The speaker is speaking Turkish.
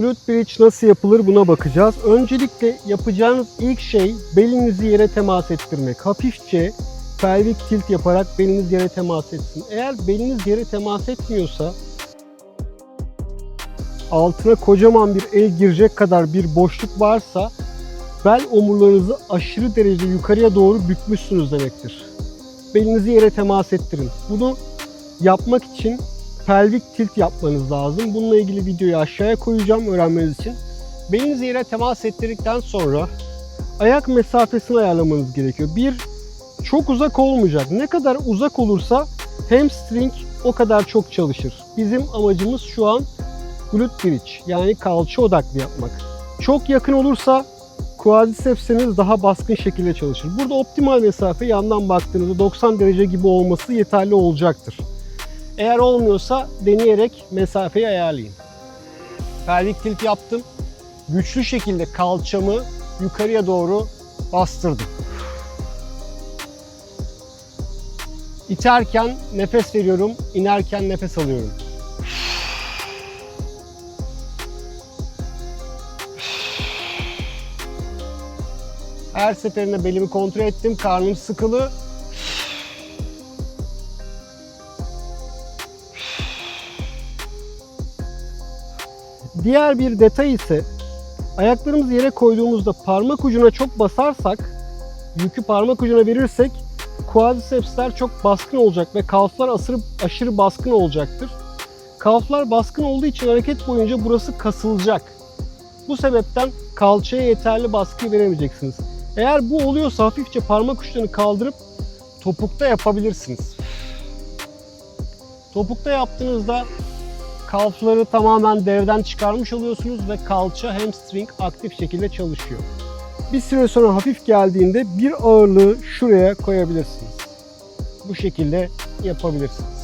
Glute bridge nasıl yapılır buna bakacağız. Öncelikle yapacağınız ilk şey belinizi yere temas ettirmek. Hafifçe pelvik tilt yaparak beliniz yere temas etsin. Eğer beliniz yere temas etmiyorsa altına kocaman bir el girecek kadar bir boşluk varsa bel omurlarınızı aşırı derece yukarıya doğru bükmüşsünüz demektir. Belinizi yere temas ettirin. Bunu yapmak için pelvik tilt yapmanız lazım. Bununla ilgili videoyu aşağıya koyacağım öğrenmeniz için. Belinizi yere temas ettirdikten sonra ayak mesafesini ayarlamanız gerekiyor. Bir, çok uzak olmayacak. Ne kadar uzak olursa hamstring o kadar çok çalışır. Bizim amacımız şu an glute bridge yani kalça odaklı yapmak. Çok yakın olursa quadricepsiniz daha baskın şekilde çalışır. Burada optimal mesafe yandan baktığınızda 90 derece gibi olması yeterli olacaktır. Eğer olmuyorsa deneyerek mesafeyi ayarlayın. Pelvik tilt yaptım. Güçlü şekilde kalçamı yukarıya doğru bastırdım. İterken nefes veriyorum, inerken nefes alıyorum. Her seferinde belimi kontrol ettim, karnım sıkılı. Diğer bir detay ise ayaklarımızı yere koyduğumuzda parmak ucuna çok basarsak, yükü parmak ucuna verirsek quadricepsler çok baskın olacak ve kalflar aşırı, aşırı baskın olacaktır. Kalflar baskın olduğu için hareket boyunca burası kasılacak. Bu sebepten kalçaya yeterli baskı veremeyeceksiniz. Eğer bu oluyorsa hafifçe parmak uçlarını kaldırıp topukta yapabilirsiniz. Topukta yaptığınızda kalfları tamamen devden çıkarmış oluyorsunuz ve kalça hamstring aktif şekilde çalışıyor. Bir süre sonra hafif geldiğinde bir ağırlığı şuraya koyabilirsiniz. Bu şekilde yapabilirsiniz.